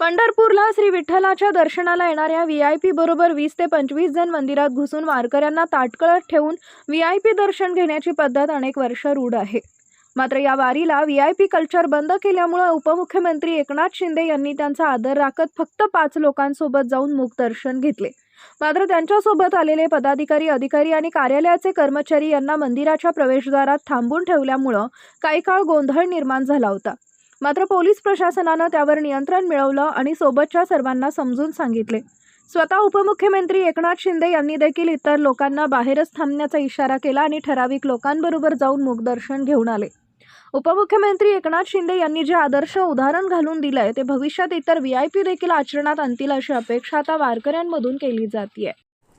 पंढरपूरला श्री विठ्ठलाच्या दर्शनाला येणाऱ्या व्ही आय पी बरोबर वीस ते पंचवीस जण मंदिरात घुसून वारकऱ्यांना ताटकळत ठेवून व्ही आय पी दर्शन घेण्याची पद्धत अनेक वर्ष रूढ आहे. मात्र या वारीला व्ही आय पी कल्चर बंद केल्यामुळे उपमुख्यमंत्री एकनाथ शिंदे यांनी त्यांचा आदर राखत फक्त पाच लोकांसोबत जाऊन मुखदर्शन घेतले. मात्र त्यांच्यासोबत आलेले पदाधिकारी अधिकारी आणि कार्यालयाचे कर्मचारी यांना मंदिराच्या प्रवेशद्वारात थांबून ठेवल्यामुळं काही काळ गोंधळ निर्माण झाला होता. मात्र पोलीस प्रशासनानं त्यावर नियंत्रण मिळवलं आणि सोबतच्या सर्वांना समजून सांगितले. स्वतः उपमुख्यमंत्री एकनाथ शिंदे यांनी देखील इतर लोकांना बाहेरच थांबण्याचा इशारा केला आणि ठराविक लोकांबरोबर जाऊन मुखदर्शन घेऊन आले. उपमुख्यमंत्री एकनाथ शिंदे यांनी जे आदर्श उदाहरण घालून दिलंय ते भविष्यात इतर व्ही आय पी देखील आचरणात आणतील अशी अपेक्षा आता वारकऱ्यांमधून केली जाते